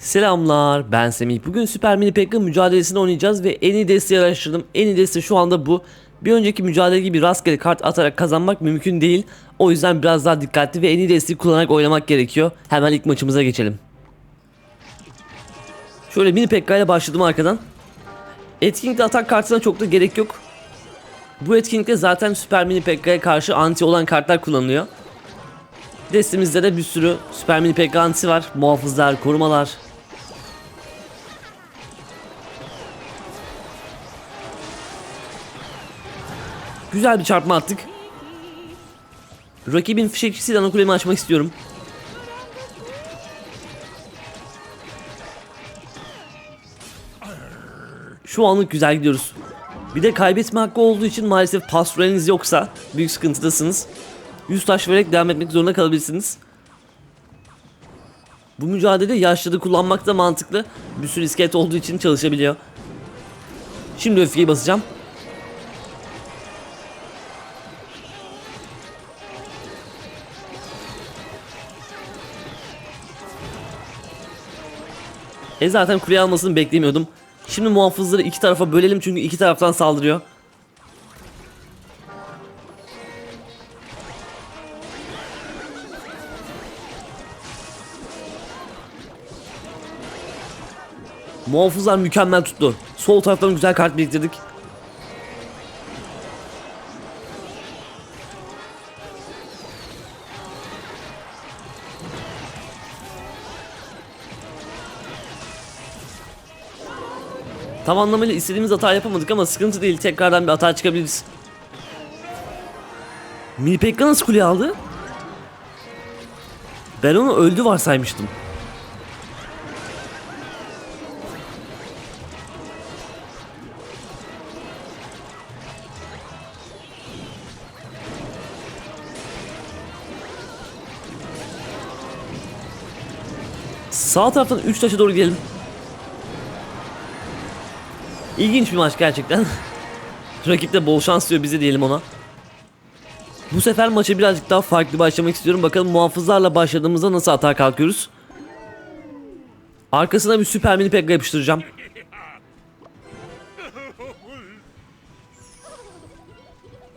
Selamlar ben Semih. Bugün Süper Mini Pekka mücadelesini oynayacağız ve en iyi desteği araştırdım. En iyi deste şu anda bu. Bir önceki mücadele gibi rastgele kart atarak kazanmak mümkün değil. O yüzden biraz daha dikkatli ve en iyi desteği kullanarak oynamak gerekiyor. Hemen ilk maçımıza geçelim. Şöyle Mini Pekka ile başladım arkadan. Etkinlikte atak kartına çok da gerek yok. Bu etkinlikte zaten Süper Mini Pekka'ya karşı anti olan kartlar kullanılıyor. Destemizde de bir sürü Süper Mini Pekka antisi var. Muhafızlar, korumalar. Güzel bir çarpma attık. Rakibin fişekçisiyle ana kulemi açmak istiyorum. Şu anlık güzel gidiyoruz. Bir de kaybetme hakkı olduğu için maalesef pas süreniz yoksa büyük sıkıntıdasınız. 100 taş vererek devam etmek zorunda kalabilirsiniz. Bu mücadele yaşlıda kullanmak da mantıklı. Bir sürü iskelet olduğu için çalışabiliyor. Şimdi öfkeyi basacağım. E zaten kuleye almasını beklemiyordum. Şimdi muhafızları iki tarafa bölelim çünkü iki taraftan saldırıyor. Muhafızlar mükemmel tuttu. Sol taraftan güzel kart biriktirdik. Tam anlamıyla istediğimiz hata yapamadık ama sıkıntı değil. Tekrardan bir hata çıkabiliriz. Mini Pekka nasıl kule aldı? Ben onu öldü varsaymıştım. Sağ taraftan 3 taşa doğru gidelim. İlginç bir maç gerçekten. Rakip de bol şans diyor bize diyelim ona. Bu sefer maça birazcık daha farklı başlamak istiyorum. Bakalım muhafızlarla başladığımızda nasıl hata kalkıyoruz. Arkasına bir süper mini pekka yapıştıracağım.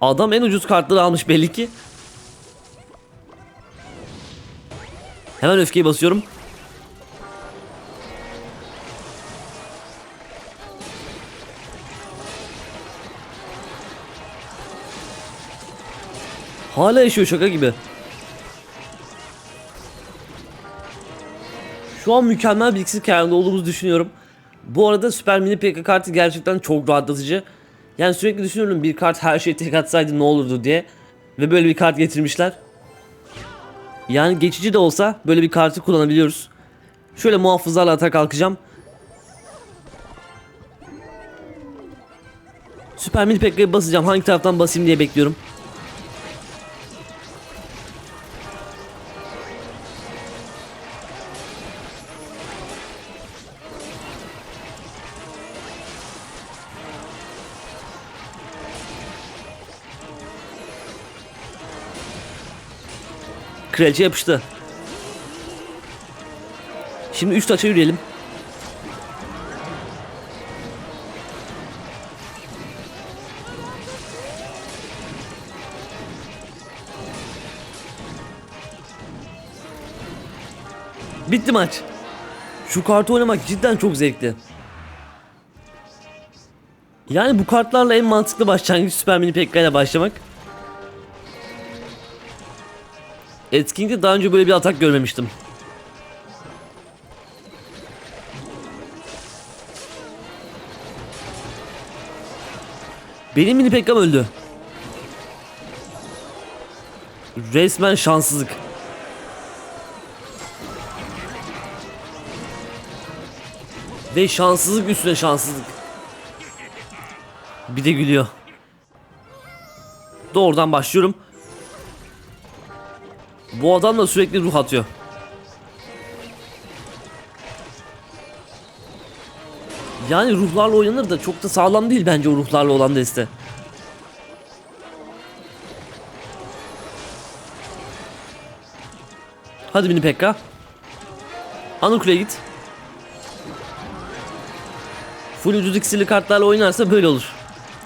Adam en ucuz kartları almış belli ki. Hemen öfkeyi basıyorum. Hala yaşıyor şaka gibi. Şu an mükemmel bir iksir kârında olduğumuzu düşünüyorum. Bu arada Süper Mini PK kartı gerçekten çok rahatlatıcı. Yani sürekli düşünüyorum bir kart her şeyi tek atsaydı ne olurdu diye. Ve böyle bir kart getirmişler. Yani geçici de olsa böyle bir kartı kullanabiliyoruz. Şöyle muhafızlarla atak kalkacağım. Süper Mini PK'ya basacağım. Hangi taraftan basayım diye bekliyorum. Kraliçe yapıştı. Şimdi 3 taça yürüyelim. Bitti maç. Şu kartı oynamak cidden çok zevkli. Yani bu kartlarla en mantıklı başlangıç Süper Mini Pekka ile başlamak. Etkinlikte daha önce böyle bir atak görmemiştim. Benim mini Pekka'm öldü. Resmen şanssızlık. Ve şanssızlık üstüne şanssızlık. Bir de gülüyor. Doğrudan başlıyorum. Bu adam da sürekli ruh atıyor. Yani ruhlarla oynanır da çok da sağlam değil bence o ruhlarla olan deste. Hadi Mini Pekka. Anakule'ye git. Full ucuz iksirli kartlarla oynarsa böyle olur.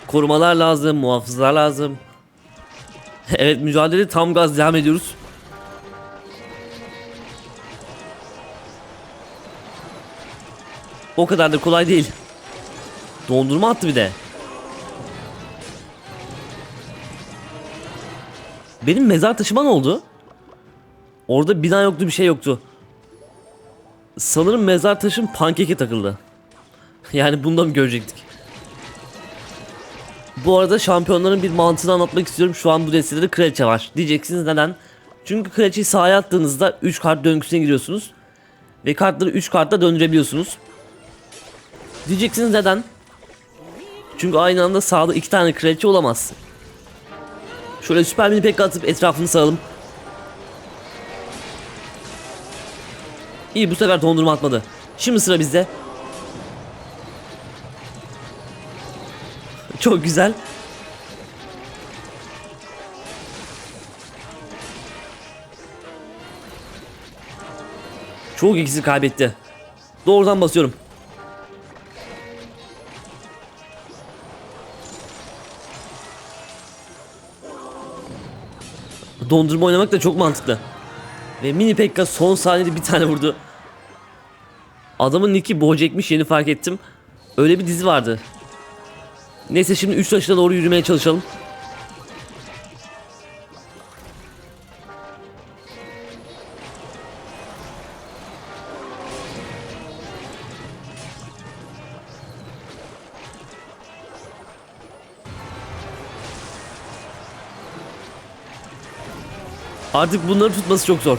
Korumalar lazım, muhafızlar lazım. evet mücadele tam gaz devam ediyoruz. O kadar da kolay değil. Dondurma attı bir de. Benim mezar taşıma ne oldu? Orada bina yoktu bir şey yoktu. Sanırım mezar taşım pankeke takıldı. Yani bunu mı görecektik? Bu arada şampiyonların bir mantığını anlatmak istiyorum. Şu an bu destede de kraliçe var. Diyeceksiniz neden? Çünkü kraliçeyi sahaya attığınızda 3 kart döngüsüne giriyorsunuz. Ve kartları 3 kartla döndürebiliyorsunuz. Diyeceksiniz neden? Çünkü aynı anda sağda 2 tane kraliçe olamaz. Şöyle süper mini pek atıp etrafını saralım. İyi bu sefer dondurma atmadı. Şimdi sıra bizde. Çok güzel. Çok ikisi kaybetti. Doğrudan basıyorum. Dondurma oynamak da çok mantıklı. Ve mini Pekka son saniyede bir tane vurdu. Adamın nicki Bojack'miş yeni fark ettim. Öyle bir dizi vardı. Neyse şimdi 3 taşına doğru yürümeye çalışalım. Artık bunları tutması çok zor.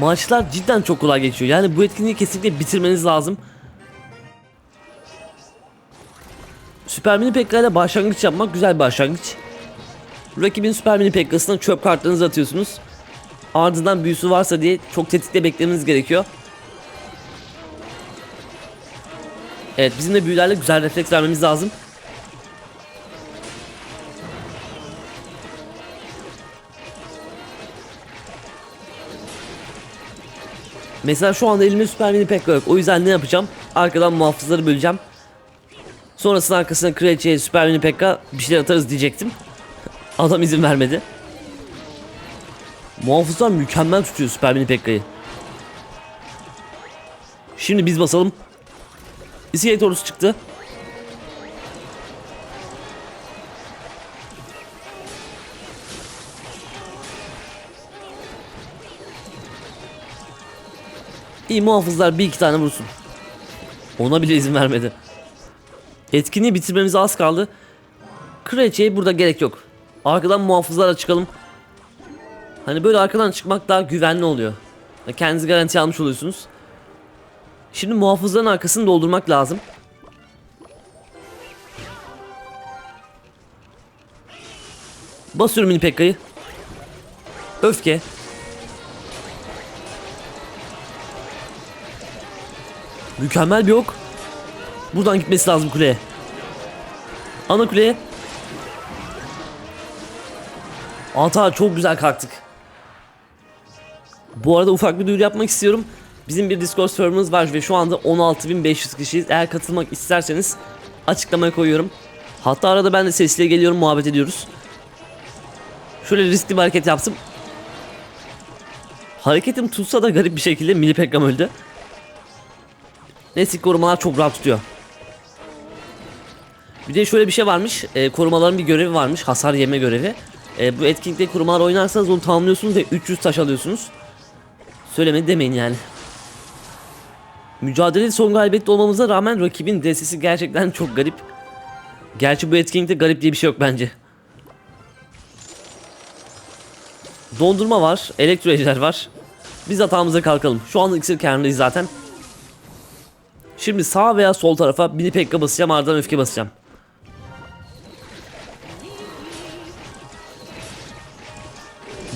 Maçlar cidden çok kolay geçiyor. Yani bu etkinliği kesinlikle bitirmeniz lazım. Süper Mini Pekka başlangıç yapmak güzel bir başlangıç. Rakibin Süper Mini Pekka'sına çöp kartlarınızı atıyorsunuz. Ardından büyüsü varsa diye çok tetikte beklemeniz gerekiyor. Evet bizim de büyülerle güzel refleks vermemiz lazım. Mesela şu anda elimde süper mini pek yok. O yüzden ne yapacağım? Arkadan muhafızları böleceğim. Sonrasında arkasına kraliçeye süper mini pekka bir şeyler atarız diyecektim. Adam izin vermedi. Muhafızlar mükemmel tutuyor süper mini pekkayı. Şimdi biz basalım. İskelet ordusu çıktı. İyi muhafızlar bir iki tane vursun. Ona bile izin vermedi. Etkinliği bitirmemize az kaldı. Kraliçeye burada gerek yok. Arkadan muhafızlarla çıkalım. Hani böyle arkadan çıkmak daha güvenli oluyor. Kendinizi garanti almış oluyorsunuz. Şimdi muhafızların arkasını doldurmak lazım. Basıyorum mini pekkayı. Öfke. Mükemmel bir ok. Buradan gitmesi lazım kuleye. Ana kuleye. Ata çok güzel kalktık. Bu arada ufak bir duyuru yapmak istiyorum. Bizim bir Discord serverımız var ve şu anda 16.500 kişiyiz. Eğer katılmak isterseniz açıklamaya koyuyorum. Hatta arada ben de sesliye geliyorum muhabbet ediyoruz. Şöyle riskli bir hareket yaptım. Hareketim tutsa da garip bir şekilde Mini Pekkam öldü. Neyse korumalar çok rahat tutuyor. Bir de şöyle bir şey varmış. E, korumaların bir görevi varmış. Hasar yeme görevi. E, bu etkinlikte korumalar oynarsanız onu tamamlıyorsunuz ve 300 taş alıyorsunuz. Söylemedi demeyin yani. Mücadelede son galibiyette olmamıza rağmen rakibin destesi gerçekten çok garip. Gerçi bu etkinlikte garip diye bir şey yok bence. Dondurma var, elektro ejder var. Biz hatamıza kalkalım. Şu an iksir karnındayız zaten. Şimdi sağ veya sol tarafa mini pekka basacağım ardından öfke basacağım.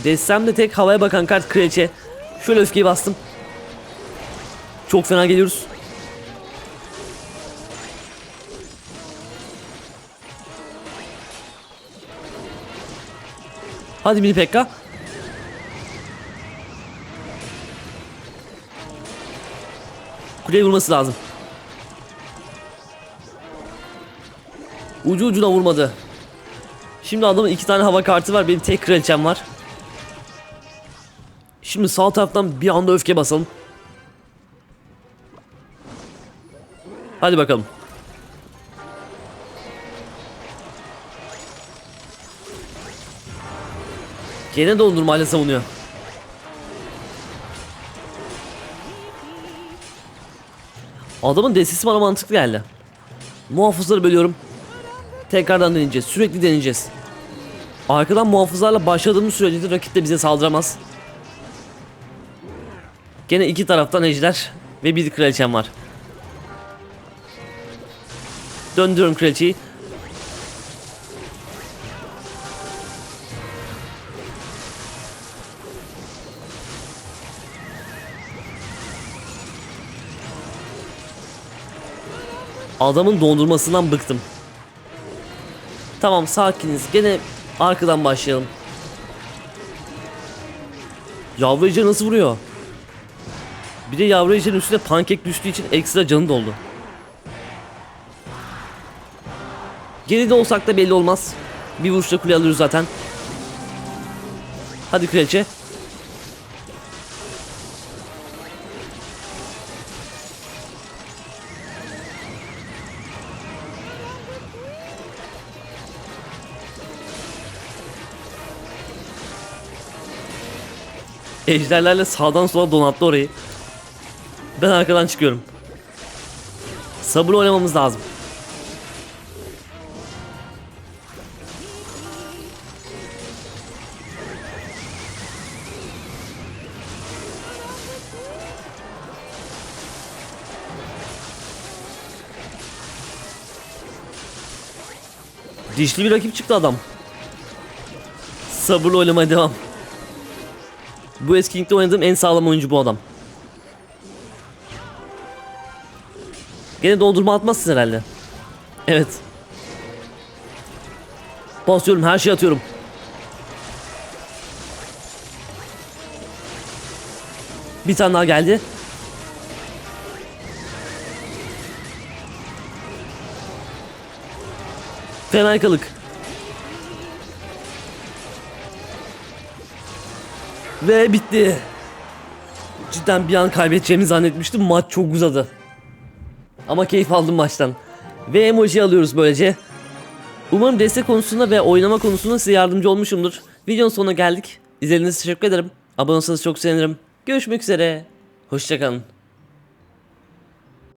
Destemde tek havaya bakan kart kraliçe. Şöyle öfkeyi bastım. Çok fena geliyoruz. Hadi mini pekka. Kuleye vurması lazım. Ucu ucuna vurmadı. Şimdi adamın iki tane hava kartı var. Benim tek kraliçem var. Şimdi sağ taraftan bir anda öfke basalım. Hadi bakalım. Gene dondurmayla savunuyor. Adamın destesi bana mantıklı geldi. Muhafızları bölüyorum. Tekrardan deneyeceğiz. Sürekli deneyeceğiz. Arkadan muhafızlarla başladığımız sürece de rakip de bize saldıramaz. Gene iki taraftan ejder ve bir kraliçem var. Döndürüyorum kraliçeyi. Adamın dondurmasından bıktım. Tamam sakiniz. Gene arkadan başlayalım. Yavru ejder nasıl vuruyor? Bir de yavru üstüne pankek düştüğü için ekstra canı doldu. Geride olsak da belli olmaz. Bir vuruşta kule alıyoruz zaten. Hadi kraliçe. Ejderlerle sağdan sola donattı orayı. Ben arkadan çıkıyorum. Sabırlı oynamamız lazım. Dişli bir rakip çıktı adam. Sabırlı oynamaya devam. Bu etkinlikte oynadığım en sağlam oyuncu bu adam. Gene dondurma atmazsın herhalde. Evet. Basıyorum her şeyi atıyorum. Bir tane daha geldi. Fenaykalık. Ve bitti. Cidden bir an kaybedeceğimi zannetmiştim. Maç çok uzadı. Ama keyif aldım maçtan. Ve emoji alıyoruz böylece. Umarım destek konusunda ve oynama konusunda size yardımcı olmuşumdur. Videonun sonuna geldik. İzlediğiniz için teşekkür ederim. Abone olursanız çok sevinirim. Görüşmek üzere. Hoşçakalın.